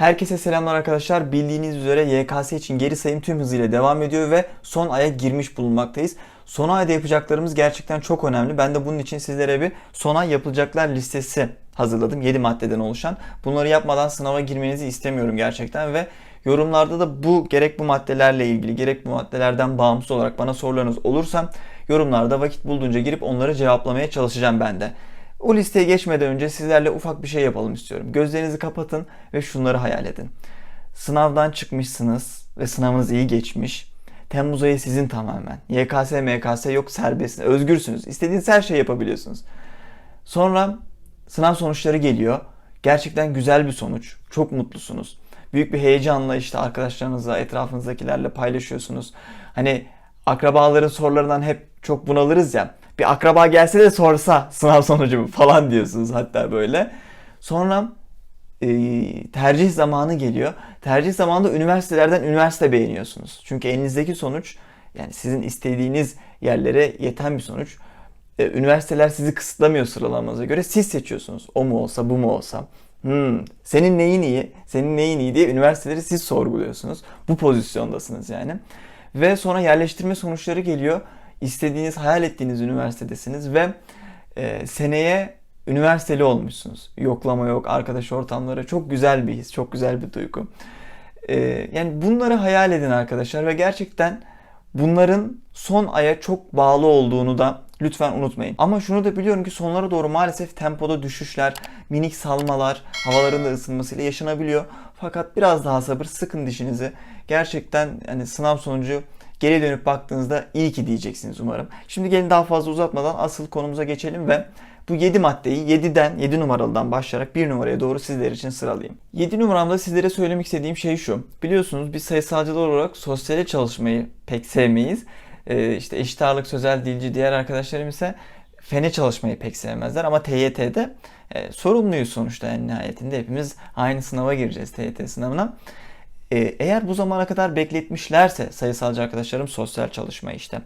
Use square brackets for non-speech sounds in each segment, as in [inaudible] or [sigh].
Herkese selamlar arkadaşlar. Bildiğiniz üzere YKS için geri sayım tüm hızıyla devam ediyor ve son aya girmiş bulunmaktayız. Son ayda yapacaklarımız gerçekten çok önemli. Ben de bunun için sizlere bir son ay yapılacaklar listesi hazırladım. 7 maddeden oluşan. Bunları yapmadan sınava girmenizi istemiyorum gerçekten ve yorumlarda da bu gerek bu maddelerle ilgili gerek bu maddelerden bağımsız olarak bana sorularınız olursa yorumlarda vakit bulduğunca girip onları cevaplamaya çalışacağım ben de. O listeye geçmeden önce sizlerle ufak bir şey yapalım istiyorum. Gözlerinizi kapatın ve şunları hayal edin. Sınavdan çıkmışsınız ve sınavınız iyi geçmiş. Temmuz ayı sizin tamamen. YKS, MKS yok serbestsiniz. Özgürsünüz. İstediğiniz her şeyi yapabiliyorsunuz. Sonra sınav sonuçları geliyor. Gerçekten güzel bir sonuç. Çok mutlusunuz. Büyük bir heyecanla işte arkadaşlarınızla, etrafınızdakilerle paylaşıyorsunuz. Hani akrabaların sorularından hep çok bunalırız ya. Bir akraba gelse de sorsa sınav sonucumu falan diyorsunuz hatta böyle. Sonra e, tercih zamanı geliyor. Tercih zamanında üniversitelerden üniversite beğeniyorsunuz. Çünkü elinizdeki sonuç yani sizin istediğiniz yerlere yeten bir sonuç. E, üniversiteler sizi kısıtlamıyor sıralamanıza göre. Siz seçiyorsunuz. O mu olsa bu mu olsa. Hmm, senin neyin iyi, senin neyin iyi diye üniversiteleri siz sorguluyorsunuz. Bu pozisyondasınız yani. Ve sonra yerleştirme sonuçları geliyor. İstediğiniz, hayal ettiğiniz üniversitedesiniz ve e, seneye üniversiteli olmuşsunuz. Yoklama yok, arkadaş ortamları çok güzel bir his, çok güzel bir duygu. E, yani bunları hayal edin arkadaşlar ve gerçekten bunların son aya çok bağlı olduğunu da lütfen unutmayın. Ama şunu da biliyorum ki sonlara doğru maalesef tempoda düşüşler, minik salmalar, havaların da ısınmasıyla yaşanabiliyor. Fakat biraz daha sabır, sıkın dişinizi. Gerçekten hani sınav sonucu geri dönüp baktığınızda iyi ki diyeceksiniz umarım. Şimdi gelin daha fazla uzatmadan asıl konumuza geçelim ve bu 7 maddeyi 7'den 7 numaralıdan başlayarak 1 numaraya doğru sizler için sıralayayım. 7 numaramda sizlere söylemek istediğim şey şu. Biliyorsunuz biz sayısalcılar olarak sosyale çalışmayı pek sevmeyiz. Ee, işte eşit ağırlık sözel dilci diğer arkadaşlarım ise fene çalışmayı pek sevmezler ama TYT'de e, sorumluyuz sonuçta en nihayetinde hepimiz aynı sınava gireceğiz TYT sınavına. Ee, eğer bu zamana kadar bekletmişlerse sayısalcı arkadaşlarım sosyal çalışma işte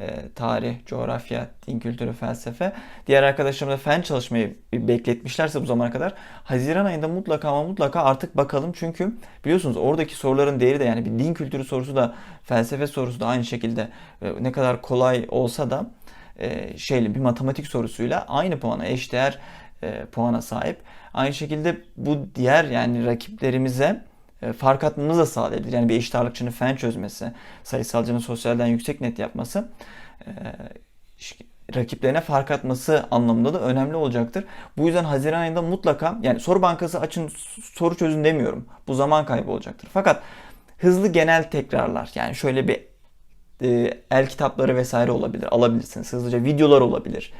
e, tarih, coğrafya, din kültürü, felsefe. Diğer arkadaşlarım da fen çalışmayı bekletmişlerse bu zamana kadar Haziran ayında mutlaka ama mutlaka artık bakalım. Çünkü biliyorsunuz oradaki soruların değeri de yani bir din kültürü sorusu da felsefe sorusu da aynı şekilde e, ne kadar kolay olsa da e, şeyli bir matematik sorusuyla aynı puana eşdeğer e, puana sahip. Aynı şekilde bu diğer yani rakiplerimize fark atmamızı da sağlayabilir. Yani bir eşit ağırlıkçının fen çözmesi, sayısalcının sosyalden yüksek net yapması e, rakiplerine fark atması anlamında da önemli olacaktır. Bu yüzden Haziran ayında mutlaka yani soru bankası açın soru çözün demiyorum. Bu zaman kaybı olacaktır. Fakat hızlı genel tekrarlar yani şöyle bir e, el kitapları vesaire olabilir. Alabilirsiniz. Hızlıca videolar olabilir.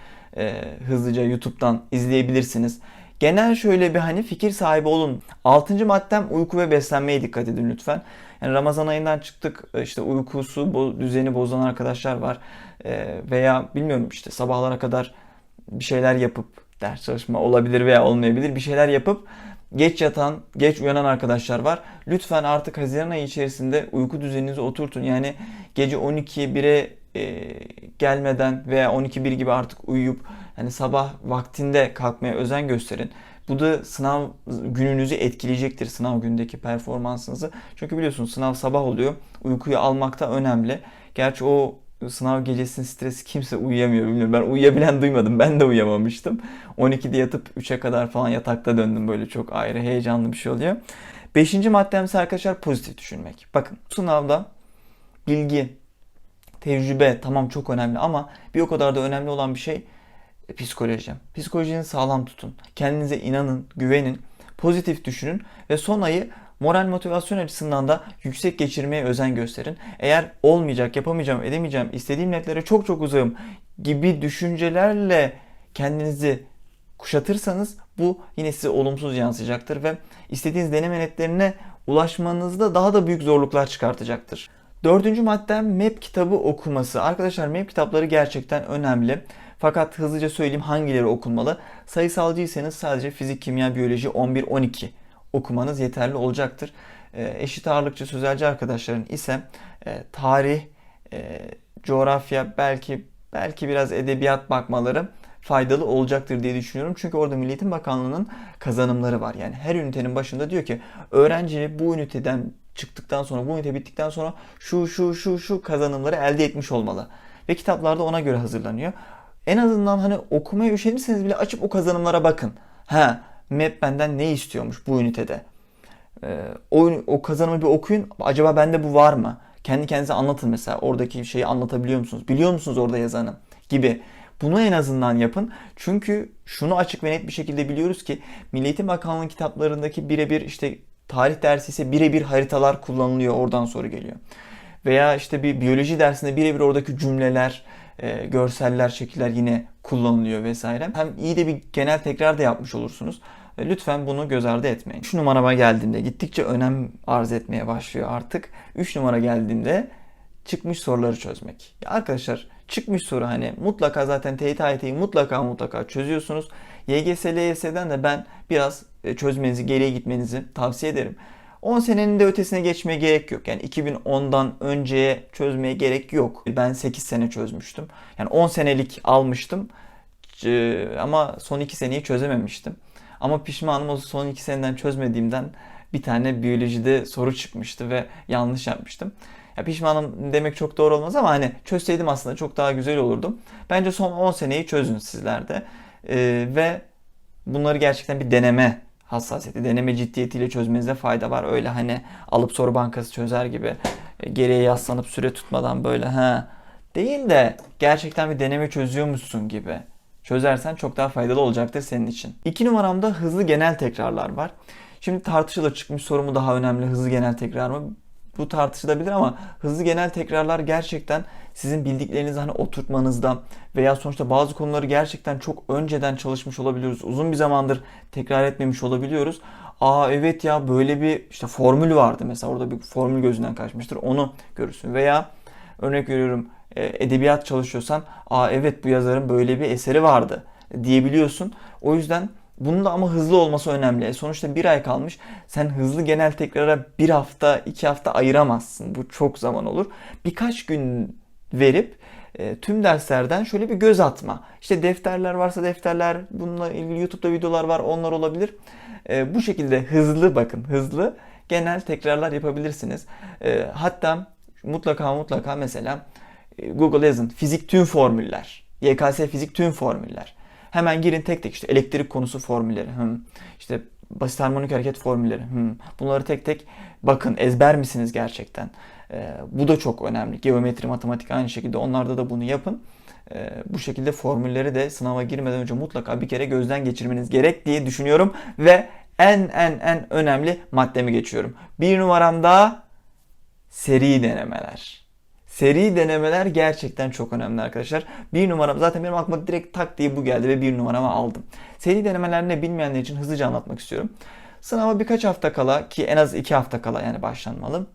hızlıca YouTube'dan izleyebilirsiniz. Genel şöyle bir hani fikir sahibi olun. Altıncı maddem uyku ve beslenmeye dikkat edin lütfen. Yani Ramazan ayından çıktık işte uykusu bu düzeni bozan arkadaşlar var. Ee, veya bilmiyorum işte sabahlara kadar bir şeyler yapıp ders çalışma olabilir veya olmayabilir bir şeyler yapıp geç yatan, geç uyanan arkadaşlar var. Lütfen artık Haziran ayı içerisinde uyku düzeninizi oturtun. Yani gece 12'ye 1'e e, gelmeden veya 12-1 gibi artık uyuyup hani sabah vaktinde kalkmaya özen gösterin. Bu da sınav gününüzü etkileyecektir sınav gündeki performansınızı. Çünkü biliyorsunuz sınav sabah oluyor. Uykuyu almak da önemli. Gerçi o sınav gecesinin stresi kimse uyuyamıyor bilmiyorum. Ben uyuyabilen duymadım. Ben de uyuyamamıştım. 12'de yatıp 3'e kadar falan yatakta döndüm. Böyle çok ayrı heyecanlı bir şey oluyor. Beşinci maddemiz arkadaşlar pozitif düşünmek. Bakın sınavda bilgi, tecrübe tamam çok önemli ama bir o kadar da önemli olan bir şey psikoloji. Psikolojinizi sağlam tutun. Kendinize inanın, güvenin, pozitif düşünün ve son ayı moral motivasyon açısından da yüksek geçirmeye özen gösterin. Eğer olmayacak, yapamayacağım, edemeyeceğim, istediğim netlere çok çok uzağım gibi düşüncelerle kendinizi kuşatırsanız bu yine size olumsuz yansıyacaktır ve istediğiniz deneme netlerine ulaşmanızda daha da büyük zorluklar çıkartacaktır. Dördüncü maddem MEP kitabı okuması. Arkadaşlar MEP kitapları gerçekten önemli. Fakat hızlıca söyleyeyim hangileri okunmalı. Sayısalcıysanız sadece fizik, kimya, biyoloji 11-12 okumanız yeterli olacaktır. E, eşit ağırlıkçı sözelci arkadaşların ise e, tarih, e, coğrafya, belki belki biraz edebiyat bakmaları faydalı olacaktır diye düşünüyorum. Çünkü orada Milli Eğitim Bakanlığı'nın kazanımları var. Yani her ünitenin başında diyor ki öğrenci bu üniteden çıktıktan sonra, bu ünite bittikten sonra şu şu şu şu kazanımları elde etmiş olmalı. Ve kitaplarda ona göre hazırlanıyor. En azından hani okumaya üşenirseniz bile açıp o kazanımlara bakın. Ha, MEP benden ne istiyormuş bu ünitede? Ee, o, o kazanımı bir okuyun. Acaba bende bu var mı? Kendi kendinize anlatın mesela. Oradaki şeyi anlatabiliyor musunuz? Biliyor musunuz orada yazanı? Gibi. Bunu en azından yapın. Çünkü şunu açık ve net bir şekilde biliyoruz ki Milli Eğitim Bakanlığı kitaplarındaki birebir işte tarih dersi ise birebir haritalar kullanılıyor. Oradan soru geliyor. Veya işte bir biyoloji dersinde birebir oradaki cümleler, e, görseller, şekiller yine kullanılıyor vesaire. Hem iyi de bir genel tekrar da yapmış olursunuz. E, Lütfen bunu göz ardı etmeyin. 3 numarama geldiğimde gittikçe önem arz etmeye başlıyor artık. 3 numara geldiğinde çıkmış soruları çözmek. Ya arkadaşlar çıkmış soru hani mutlaka zaten TYT AYT'yi mutlaka mutlaka çözüyorsunuz. YGS, LYS'den de ben biraz e, çözmenizi, geriye gitmenizi tavsiye ederim. 10 senenin de ötesine geçmeye gerek yok. Yani 2010'dan önceye çözmeye gerek yok. Ben 8 sene çözmüştüm. Yani 10 senelik almıştım. Ama son 2 seneyi çözememiştim. Ama pişmanım o son 2 seneden çözmediğimden bir tane biyolojide soru çıkmıştı ve yanlış yapmıştım. Ya pişmanım demek çok doğru olmaz ama hani çözseydim aslında çok daha güzel olurdum. Bence son 10 seneyi çözün sizler de. Ee, ve bunları gerçekten bir deneme hassasiyeti, deneme ciddiyetiyle çözmenizde fayda var. Öyle hani alıp soru bankası çözer gibi e, geriye yaslanıp süre tutmadan böyle ha değil de gerçekten bir deneme çözüyormuşsun gibi çözersen çok daha faydalı olacaktır senin için. İki numaramda hızlı genel tekrarlar var. Şimdi tartışılır çıkmış soru mu daha önemli hızlı genel tekrar mı? Bu tartışılabilir ama hızlı genel tekrarlar gerçekten sizin bildiklerinizi hani oturtmanızda veya sonuçta bazı konuları gerçekten çok önceden çalışmış olabiliyoruz. Uzun bir zamandır tekrar etmemiş olabiliyoruz. Aa evet ya böyle bir işte formül vardı mesela orada bir formül gözünden kaçmıştır. Onu görürsün veya örnek veriyorum e, edebiyat çalışıyorsan aa evet bu yazarın böyle bir eseri vardı diyebiliyorsun. O yüzden bunun da ama hızlı olması önemli. E, Sonuçta bir ay kalmış. Sen hızlı genel tekrara bir hafta, iki hafta ayıramazsın. Bu çok zaman olur. Birkaç gün verip e, tüm derslerden şöyle bir göz atma. İşte defterler varsa defterler, bununla ilgili YouTube'da videolar var, onlar olabilir. E, bu şekilde hızlı bakın, hızlı genel tekrarlar yapabilirsiniz. Hatta mutlaka mutlaka mesela Google yazın fizik tüm formüller. YKS fizik tüm formüller. Hemen girin tek tek işte elektrik konusu formülleri. Hmm. işte basit harmonik hareket formülleri. Hmm. Bunları tek tek bakın ezber misiniz gerçekten? Ee, bu da çok önemli. Geometri, matematik aynı şekilde onlarda da bunu yapın. Ee, bu şekilde formülleri de sınava girmeden önce mutlaka bir kere gözden geçirmeniz gerek diye düşünüyorum. Ve en en en önemli maddemi geçiyorum. Bir numaramda seri denemeler. Seri denemeler gerçekten çok önemli arkadaşlar. Bir numaram zaten benim aklıma direkt tak diye bu geldi ve bir numaramı aldım. Seri denemeler ne bilmeyenler için hızlıca anlatmak istiyorum. Sınava birkaç hafta kala ki en az iki hafta kala yani başlanmalı.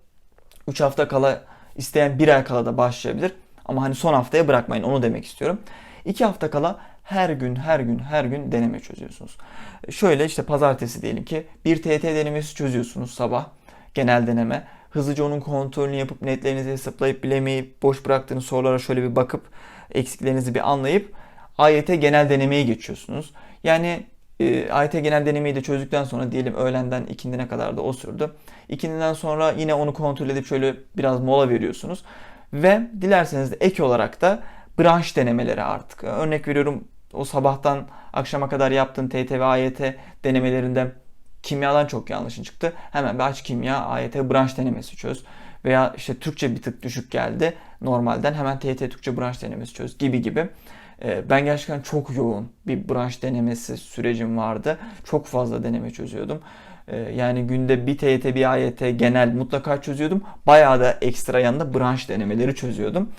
3 hafta kala isteyen bir ay kala da başlayabilir. Ama hani son haftaya bırakmayın onu demek istiyorum. 2 hafta kala her gün her gün her gün deneme çözüyorsunuz. Şöyle işte pazartesi diyelim ki bir TET denemesi çözüyorsunuz sabah genel deneme. Hızlıca onun kontrolünü yapıp netlerinizi hesaplayıp bilemeyip boş bıraktığınız sorulara şöyle bir bakıp eksiklerinizi bir anlayıp AYT genel denemeye geçiyorsunuz. Yani e, AYT genel denemeyi de çözdükten sonra diyelim öğlenden ikindine kadar da o sürdü. İkindinden sonra yine onu kontrol edip şöyle biraz mola veriyorsunuz. Ve dilerseniz de ek olarak da branş denemeleri artık. Örnek veriyorum o sabahtan akşama kadar yaptığın TET ve AYT denemelerinde kimyadan çok yanlışın çıktı. Hemen bir aç kimya AYT branş denemesi çöz. Veya işte Türkçe bir tık düşük geldi normalden hemen TYT Türkçe branş denemesi çöz gibi gibi. Ee, Ben gerçekten çok yoğun bir branş denemesi sürecim vardı. Çok fazla deneme çözüyordum. Ee, Yani günde bir TYT bir AYT genel mutlaka çözüyordum. Bayağı da ekstra yanında branş denemeleri çözüyordum.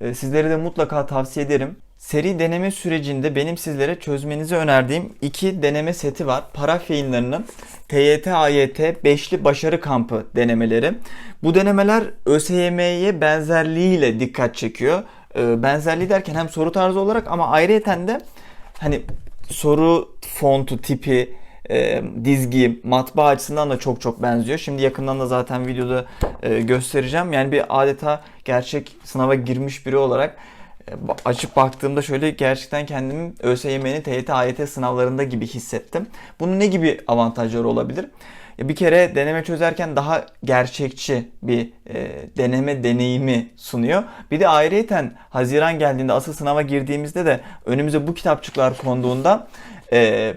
Ee, Sizlere de mutlaka tavsiye ederim. Seri deneme sürecinde benim sizlere çözmenizi önerdiğim iki deneme seti var. Paraf yayınlarının TYT AYT Beşli Başarı Kampı denemeleri. Bu denemeler ÖSYM'ye benzerliğiyle dikkat çekiyor. Ee, Benzerliği derken hem soru tarzı olarak ama ayrıyeten de hani soru fontu tipi, e, dizgi, matbaa açısından da çok çok benziyor. Şimdi yakından da zaten videoda e, göstereceğim. Yani bir adeta gerçek sınava girmiş biri olarak açıp baktığımda şöyle gerçekten kendimi ÖSYM'nin TYT, AYT sınavlarında gibi hissettim. Bunun ne gibi avantajları olabilir? Bir kere deneme çözerken daha gerçekçi bir e, deneme deneyimi sunuyor. Bir de ayrıyeten Haziran geldiğinde asıl sınava girdiğimizde de önümüze bu kitapçıklar konduğunda e,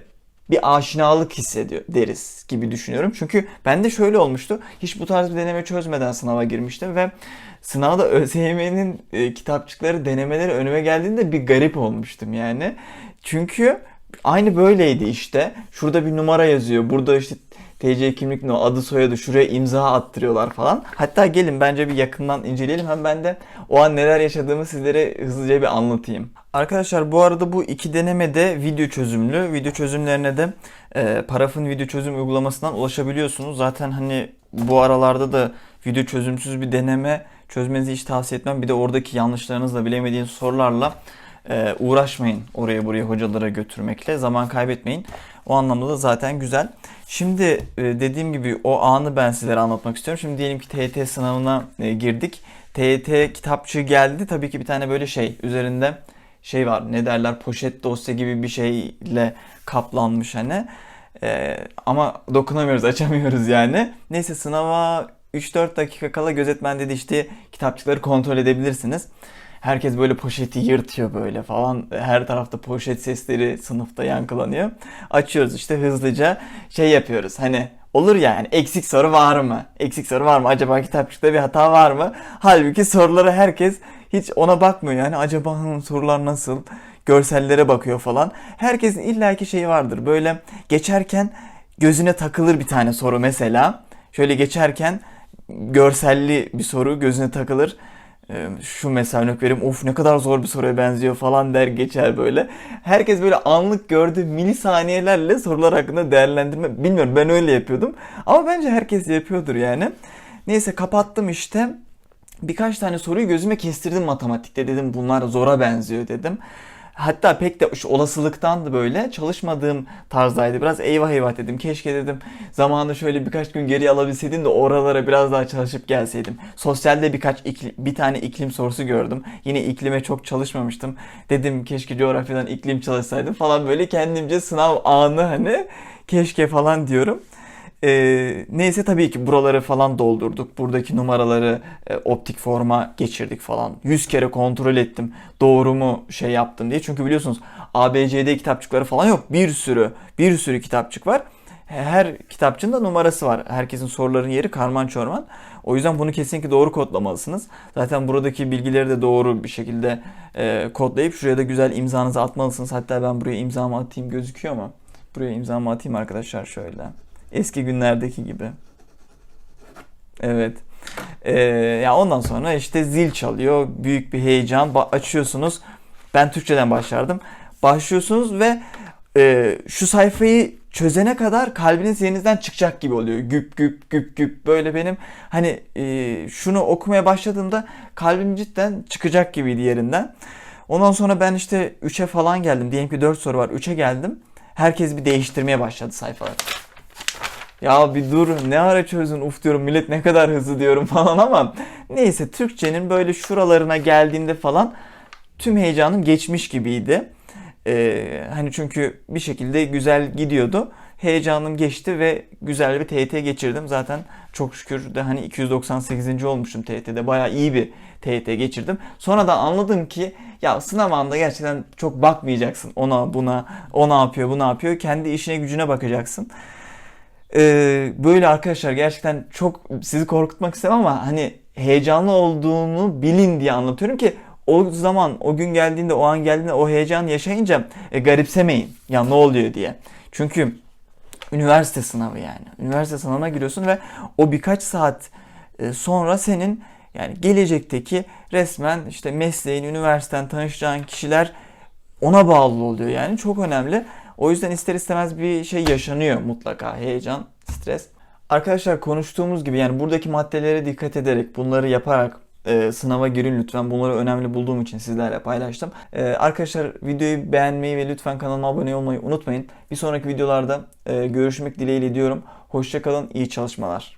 bir aşinalık hissediyor deriz gibi düşünüyorum. Çünkü bende şöyle olmuştu. Hiç bu tarz bir deneme çözmeden sınava girmiştim ve sınavda ÖSYM'nin e, kitapçıkları, denemeleri önüme geldiğinde bir garip olmuştum yani. Çünkü aynı böyleydi işte. Şurada bir numara yazıyor. Burada işte TC kimlik no adı soyadı şuraya imza attırıyorlar falan. Hatta gelin bence bir yakından inceleyelim. Hem ben de o an neler yaşadığımı sizlere hızlıca bir anlatayım. Arkadaşlar bu arada bu iki deneme de video çözümlü. Video çözümlerine de e, Paraf'ın video çözüm uygulamasından ulaşabiliyorsunuz. Zaten hani bu aralarda da video çözümsüz bir deneme çözmenizi hiç tavsiye etmem. Bir de oradaki yanlışlarınızla bilemediğiniz sorularla e, uğraşmayın oraya buraya hocalara götürmekle. Zaman kaybetmeyin. O anlamda da zaten güzel. Şimdi e, dediğim gibi o anı ben sizlere anlatmak istiyorum. Şimdi diyelim ki TYT sınavına e, girdik. TYT kitapçığı geldi. Tabii ki bir tane böyle şey üzerinde şey var. Ne derler poşet dosya gibi bir şeyle kaplanmış hani. E, ama dokunamıyoruz, [laughs] açamıyoruz yani. Neyse sınava 3-4 dakika kala gözetmen dedi işte kitapçıkları kontrol edebilirsiniz. Herkes böyle poşeti yırtıyor böyle falan. Her tarafta poşet sesleri sınıfta yankılanıyor. Açıyoruz işte hızlıca şey yapıyoruz. Hani olur ya yani eksik soru var mı? Eksik soru var mı? Acaba kitapçıkta bir hata var mı? Halbuki soruları herkes hiç ona bakmıyor yani. Acaba sorular nasıl? Görsellere bakıyor falan. Herkesin illaki şeyi vardır. Böyle geçerken gözüne takılır bir tane soru mesela. Şöyle geçerken görselli bir soru gözüne takılır. Ee, Şu mesela örnek vereyim. Of ne kadar zor bir soruya benziyor falan der geçer böyle. Herkes böyle anlık gördüğü milisaniyelerle sorular hakkında değerlendirme. Bilmiyorum ben öyle yapıyordum. Ama bence herkes yapıyordur yani. Neyse kapattım işte. Birkaç tane soruyu gözüme kestirdim matematikte dedim bunlar zora benziyor dedim. Hatta pek de şu olasılıktan da böyle çalışmadığım tarzdaydı. Biraz eyvah eyvah dedim. Keşke dedim zamanı şöyle birkaç gün geri alabilseydim de oralara biraz daha çalışıp gelseydim. Sosyalde birkaç ikli- bir tane iklim sorusu gördüm. Yine iklime çok çalışmamıştım. Dedim keşke coğrafyadan iklim çalışsaydım falan böyle kendimce sınav anı hani keşke falan diyorum. Ee, neyse tabii ki buraları falan doldurduk. Buradaki numaraları e, optik forma geçirdik falan. 100 kere kontrol ettim. Doğru mu şey yaptım diye. Çünkü biliyorsunuz ABCD kitapçıkları falan yok. Bir sürü, bir sürü kitapçık var. Her kitapçının da numarası var. Herkesin soruların yeri karman çorman. O yüzden bunu kesinlikle doğru kodlamalısınız. Zaten buradaki bilgileri de doğru bir şekilde e, kodlayıp şuraya da güzel imzanızı atmalısınız. Hatta ben buraya imzamı atayım gözüküyor mu? Buraya imzamı atayım arkadaşlar şöyle. Eski günlerdeki gibi. Evet. Ee, ya ondan sonra işte zil çalıyor. Büyük bir heyecan. Ba- açıyorsunuz. Ben Türkçeden başlardım. Başlıyorsunuz ve e, şu sayfayı çözene kadar kalbiniz yerinizden çıkacak gibi oluyor. Güp güp güp güp böyle benim hani e, şunu okumaya başladığımda kalbim cidden çıkacak gibiydi yerinden. Ondan sonra ben işte 3'e falan geldim. Diyelim ki 4 soru var. 3'e geldim. Herkes bir değiştirmeye başladı sayfaları. Ya bir dur ne ara çözdün uf diyorum millet ne kadar hızlı diyorum [laughs] falan ama neyse Türkçenin böyle şuralarına geldiğimde falan tüm heyecanım geçmiş gibiydi. Ee, hani çünkü bir şekilde güzel gidiyordu. Heyecanım geçti ve güzel bir TYT geçirdim. Zaten çok şükür de hani 298. olmuşum TYT'de. Bayağı iyi bir TYT geçirdim. Sonra da anladım ki ya sınav anında gerçekten çok bakmayacaksın ona buna o ne yapıyor bu ne yapıyor. Kendi işine gücüne bakacaksın. Ee, böyle arkadaşlar gerçekten çok sizi korkutmak istemem ama hani heyecanlı olduğunu bilin diye anlatıyorum ki o zaman o gün geldiğinde o an geldiğinde o heyecan yaşayınca e, garipsemeyin ya ne oluyor diye. Çünkü üniversite sınavı yani. Üniversite sınavına giriyorsun ve o birkaç saat e, sonra senin yani gelecekteki resmen işte mesleğin, üniversiteden tanışacağın kişiler ona bağlı oluyor yani çok önemli. O yüzden ister istemez bir şey yaşanıyor mutlaka. Heyecan, stres. Arkadaşlar konuştuğumuz gibi yani buradaki maddelere dikkat ederek bunları yaparak e, sınava girin lütfen. Bunları önemli bulduğum için sizlerle paylaştım. E, arkadaşlar videoyu beğenmeyi ve lütfen kanalıma abone olmayı unutmayın. Bir sonraki videolarda e, görüşmek dileğiyle diyorum. Hoşçakalın, iyi çalışmalar.